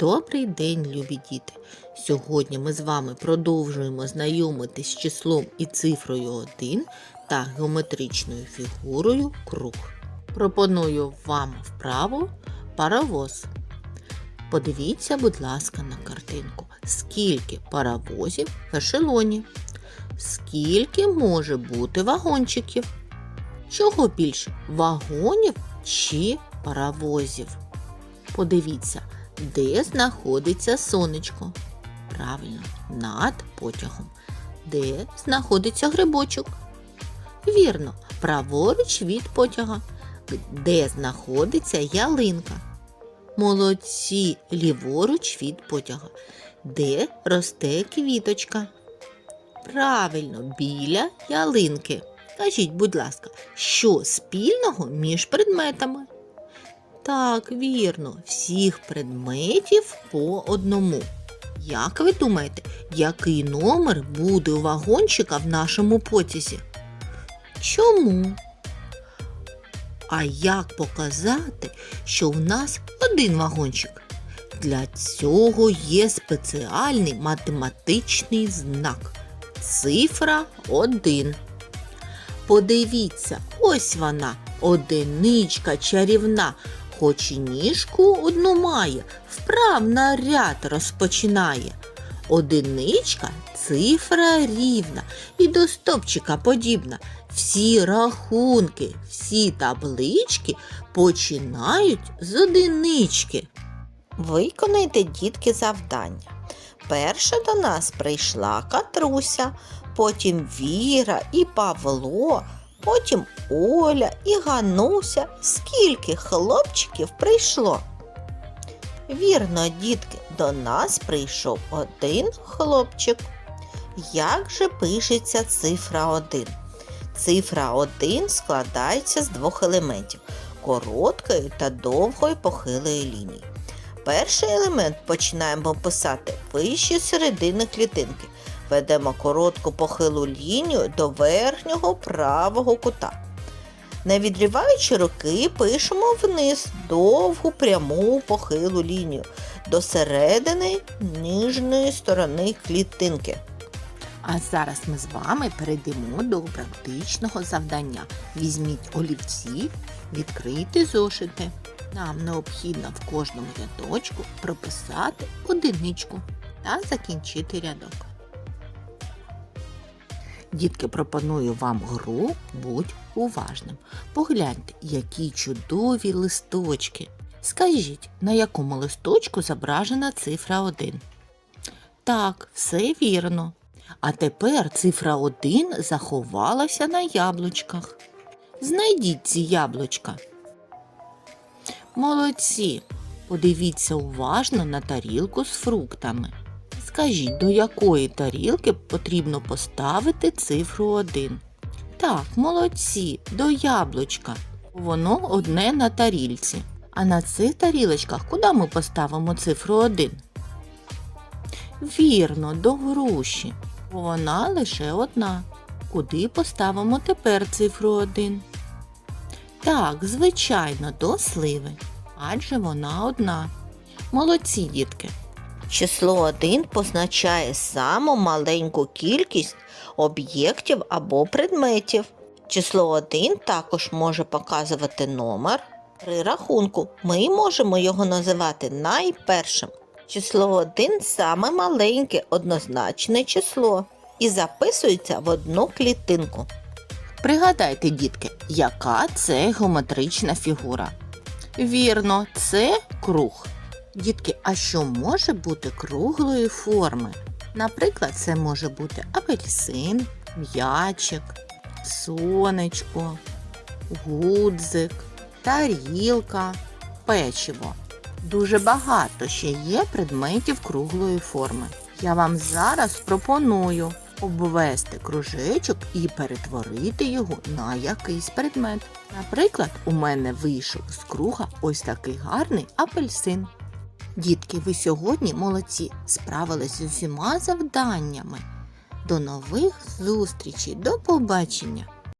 Добрий день, любі діти! Сьогодні ми з вами продовжуємо знайомитись з числом і цифрою 1 та геометричною фігурою круг. Пропоную вам вправу паровоз. Подивіться, будь ласка, на картинку, скільки паровозів в ешелоні, скільки може бути вагончиків. Чого більше вагонів чи паровозів? Подивіться, де знаходиться сонечко. Правильно, над потягом. Де знаходиться грибочок? Вірно, праворуч від потяга. Де знаходиться ялинка? Молодці, ліворуч від потяга. Де росте квіточка? Правильно, біля ялинки. Кажіть, будь ласка, що спільного між предметами? Так, вірно, всіх предметів по одному. Як ви думаєте, який номер буде у вагончика в нашому потязі? Чому? А як показати, що в нас один вагончик? Для цього є спеціальний математичний знак. Цифра 1. Подивіться, ось вона, одиничка чарівна, хоч і ніжку одну має, вправ на ряд розпочинає. Одиничка цифра рівна і до стопчика подібна. Всі рахунки, всі таблички починають з одинички. Виконайте, дітки, завдання. Перша до нас прийшла Катруся, потім Віра і Павло, потім Оля і Гануся. Скільки хлопчиків прийшло? Вірно, дітки, до нас прийшов один хлопчик. Як же пишеться цифра 1? Цифра 1 складається з двох елементів короткої та довгої похилої лінії. Перший елемент починаємо писати вище середини клітинки. Ведемо коротку похилу лінію до верхнього правого кута. Не відриваючи руки, пишемо вниз довгу пряму похилу лінію до середини нижньої сторони клітинки. А зараз ми з вами перейдемо до практичного завдання. Візьміть олівці, відкрийте зошити. Нам необхідно в кожному рядочку прописати одиничку та закінчити рядок. Дітки, пропоную вам гру Будь уважним. Погляньте, які чудові листочки. Скажіть, на якому листочку зображена цифра 1? Так, все вірно. А тепер цифра 1 заховалася на яблучках. Знайдіть ці яблучка. Молодці. Подивіться уважно на тарілку з фруктами. Скажіть, до якої тарілки потрібно поставити цифру 1? Так, молодці, до яблучка. Воно одне на тарільці. А на цих тарілочках куди ми поставимо цифру 1? Вірно, до груші. Вона лише одна. Куди поставимо тепер цифру 1? Так, звичайно, до сливи. Адже вона одна. Молодці, дітки. Число 1 позначає саму маленьку кількість об'єктів або предметів. Число 1 також може показувати номер. При рахунку ми можемо його називати найпершим. Число 1 саме маленьке однозначне число і записується в одну клітинку. Пригадайте, дітки, яка це геометрична фігура? Вірно, це круг. Дітки, а що може бути круглої форми? Наприклад, це може бути апельсин, м'ячик, сонечко, гудзик, тарілка, печиво. Дуже багато ще є предметів круглої форми. Я вам зараз пропоную обвести кружечок і перетворити його на якийсь предмет. Наприклад, у мене вийшов з круга ось такий гарний апельсин. Дітки, ви сьогодні молодці, справились з усіма завданнями. До нових зустрічей, до побачення!